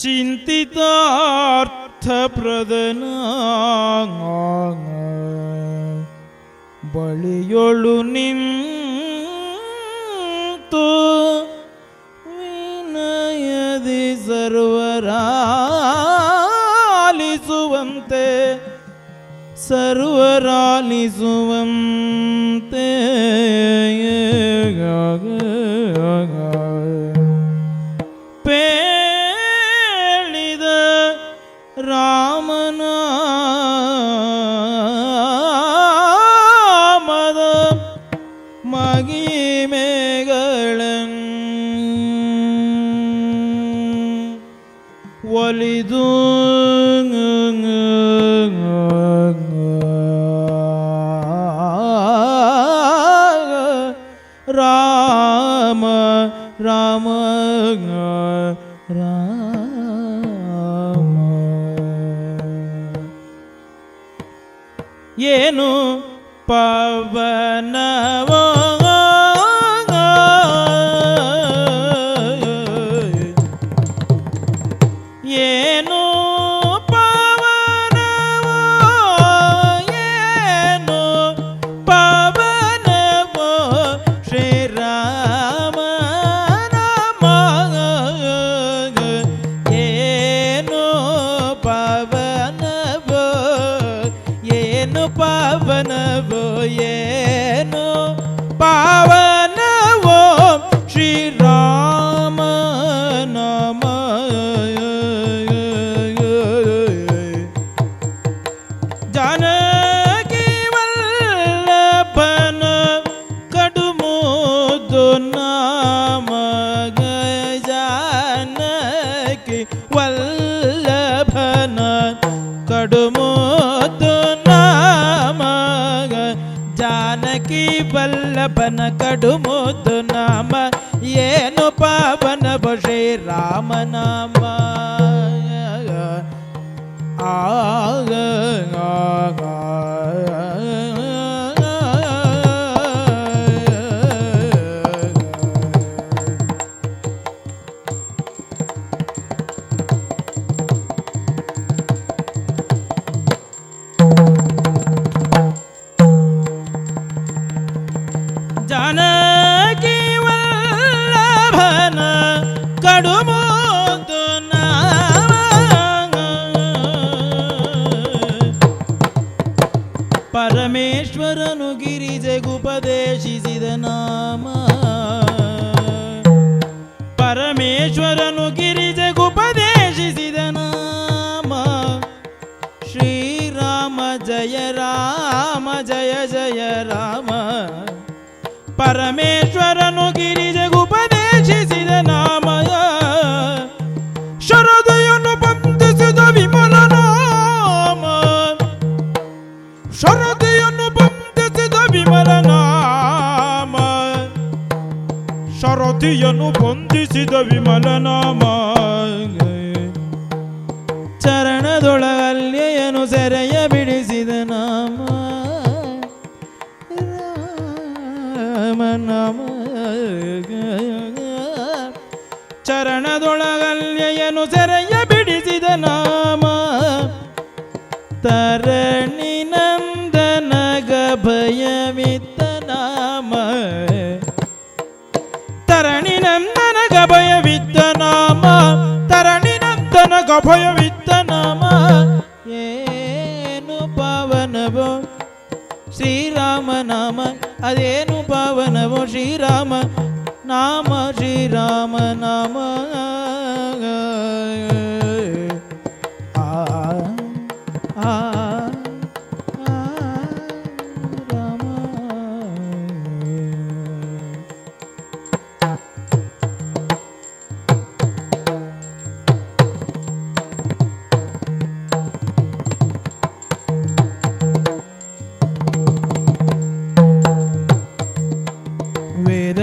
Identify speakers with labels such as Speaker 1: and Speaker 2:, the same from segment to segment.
Speaker 1: ಚಿಂತಿತಾರ್ಥಪ್ರದನ ಬಳಿಯೊಳು ನಿಂತು ವಿನಯದಿ ಸರ್ವರಾಲಿಸುವಂತೆ ಸರ್ವರಾಲಿಸುವಂತೆ ಪೇಳಿದ ராமநாமதம் மகிமேகளன் ஒலிதுங்கு ராம ராம ಏನು ಪವನವೋ ಏನು ಪಾವನವೋ ಏನು ಪಾವನವೋ ಶ್ರೀರಾಮ ನಾಮ ಜಾನಕಿ ವಲ್ಲಭನ ಕಡುಮೋದು ನಾಮ జానకి వల్లభన కడుమోతు నామ ఏను పావన భుషే రామనామా. ಜಾನಕಿ ವಲ್ಲಭನ ಕಡುಮೋದು ಪರಮೇಶ್ವರನು ಗಿರಿಜಗುಪದೇಶಿಸಿದ ನಾಮ. ಪರಮೇಶ್ವರನು ಗಿರಿಜಗುಪದೇಶಿಸಿದ ನಾಮ. ಶ್ರೀರಾಮ ಜಯ ರಾಮ, ಜಯ ಜಯ ರಾಮ. ಪರಮೇಶ್ವರನು ಗಿರಿಜಗುಪದೇಶಿಸಿದ ನಾಮಯ ಶರದೆಯನ್ನು ಬಂಧಿಸಿದ ವಿಮಲ ನಾಮ ಶರದೆಯನ್ನು ಬಂಧಿಸಿದ ವಿಮಲ ನಾಮ ಶರದಿಯನ್ನು ಬಂಧಿಸಿದ ವಿಮಲ ನಾಮ ಚರಣದೊಳಗಲ್ಯೆಯನು ಸೆರೆಯ ಬಿಡಿಸಿದ ನಾಮ. ತರಣಿ ನಂದನಗ ಭಯವಿತ್ತ ನಾಮ. ತರಣಿ ನಂದನಗ ಭಯವಿತ್ತ ನಾಮ. ತರಣಿ ನಂದನಗ ಭಯವಿತ್ತ ನಾಮ. ಏನು ಪಾವನವೋ? ಶ್ರೀರಾಮ ನಾಮ. ಅದೇನು ಪಾವನವೋ? ಶ್ರೀರಾಮ नाम श्रीराम नाम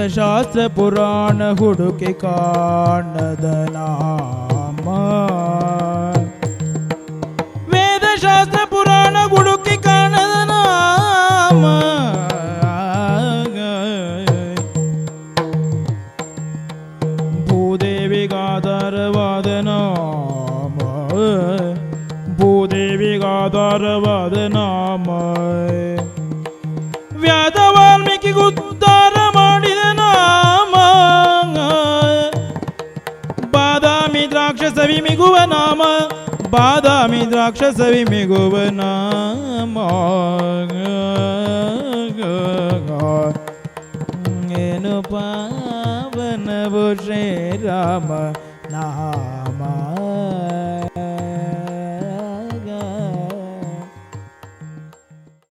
Speaker 1: ವೇದಶಾಸ್ತ್ರ ಪುರಾಣ ಹುಡುಕಿ ಕಾಣದ ನಾಮ. ವೇದಶಾಸ್ತ್ರ ಪುರಾಣ ಹುಡುಕಿ ಕಾಣದ ನಾಮ. ಭೂದೇವಿಗಾಧಾರವಾದ ನಾಮ. ಭೂದೇವಿಗಾಧಾರವಾದ ನಾಮ. ವ್ಯಾದ ವಾಲ್ಮೀಕಿಗೆ ಉದ್ಧಾರ क्षसवि नाम बादामि द्राक्षसवि गुवनाम गु पावन भो राम नामा